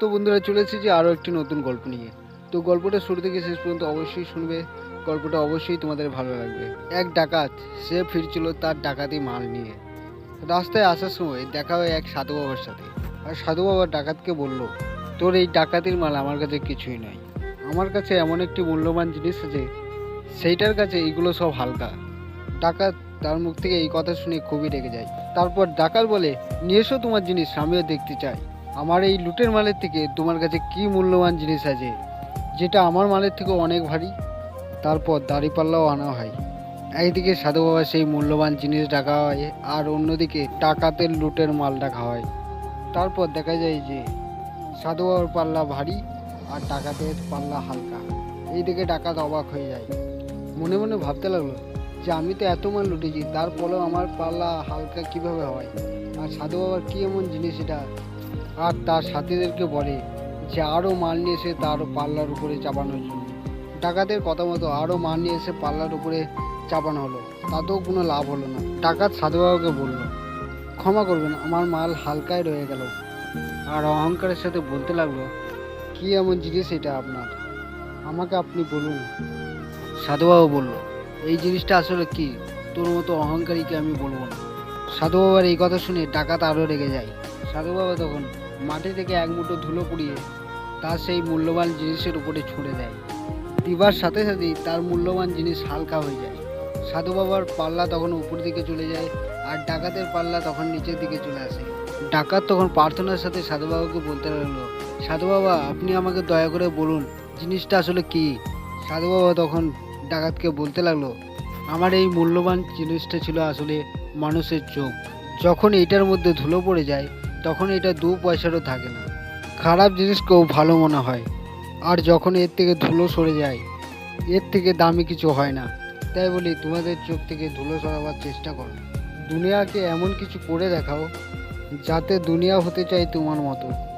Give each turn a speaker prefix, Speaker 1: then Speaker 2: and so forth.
Speaker 1: তো বন্ধুরা চলে এসেছি আরও একটি নতুন গল্প নিয়ে। তো গল্পটা শুরু থেকে শেষ পর্যন্ত অবশ্যই শুনবে। গল্পটা অবশ্যই তোমাদের ভালো লাগবে। এক ডাকাত, সে ফিরছিল তার ডাকাতি মাল নিয়ে। রাস্তায় আসার সময় দেখা হয় এক সাধু বাবার সাথে। আর সাধু বাবা ডাকাতকে বলল, তোর এই ডাকাতির মাল আমার কাছে কিছুই নয় আমার কাছে এমন একটি মূল্যবান জিনিস আছে, সেইটার কাছে এইগুলো সব হালকা ডাকাত তার মুখ থেকে এই কথা শুনে খুবই রেগে যায়। তারপর ডাকাত বলে, নিয়ে এসো তোমার জিনিস, আমিও দেখতে চাই। আমার এই লুটের মালের থেকে তোমার কাছে কি মূল্যবান জিনিস আছে? যেটা আমার মালের থেকে অনেক ভারী। তারপর দাড়িপাল্লাও আনা হয়। একদিকে সাধু বাবা সেই মূল্যবান জিনিস ডাকা হয়, আর অন্যদিকে ডাকাতের লুটের মাল ডাকা হয়। তারপর দেখা যায় যে সাধু বাবার পাল্লা ভারী আর ডাকাতের পাল্লা হালকা। এইদিকে ডাকাত অবাক হয়ে যায়। মনে মনে ভাবতে লাগল যে আমি তো এত মাল লুটেছি তারপরেও আমার পাল্লা হালকা কীভাবে হয়? আর সাধু বাবার কী এমন জিনিস এটা আর তার সাথীদেরকে বলে যে আরও মাল নিয়ে এসে তার পাল্লার উপরে চাপানোর জন্য। ডাকাতের কথা মতো আরও মাল নিয়ে এসে পাল্লার উপরে চাপানো হলো। তাতেও কোনো লাভ হলো না। ডাকাত সাধু বাবাকে বলল, ক্ষমা করবেন, আমার মাল হালকায় রয়ে গেল। আর অহংকারের সাথে বলতে লাগল, কি এমন জিনিস এটা আপনার? আমাকে আপনি বলুন। সাধুবাবু বলল, এই জিনিসটা আসলে কি? তোর মতো অহংকারীকে আমি বলব না। সাধু বাবার এই কথা শুনে ডাকাত আরও রেগে যায়। সাধু বাবা তখন মাটি থেকে এক মুঠো ধুলো পুড়িয়ে তার সেই মূল্যবান জিনিসের উপরে ছুঁড়ে দেয়। দিবার সাথে সাথেই তার মূল্যবান জিনিস হালকা হয়ে যায়। সাধু বাবার পাল্লা তখন উপর দিকে চলে যায় আর ডাকাতের পাল্লা তখন নিচের দিকে চলে আসে। ডাকাত তখন প্রার্থনার সাথে সাধু বাবাকে বলতে লাগল, সাধু বাবা, আপনি আমাকে দয়া করে বলুন, জিনিসটা আসলে কি? সাধু বাবা তখন ডাকাতকে বলতে লাগল, আমার এই মূল্যবান জিনিসটা ছিল আসলে মানুষের চোখ। যখন এইটার মধ্যে ধুলো পড়ে যায় তখন এটা দু পয়সারও থাকে না। খারাপ জিনিসকেও ভালো মনে হয়। আর যখন এর থেকে ধুলো সরে যায়, এর থেকে দামি কিছু হয় না। তাই বলি, তোমাদের চোখ থেকে ধুলো সরাবার চেষ্টা করো। দুনিয়াকে এমন কিছু করে দেখাও, যাতে দুনিয়া হতে চায় তোমার মতো।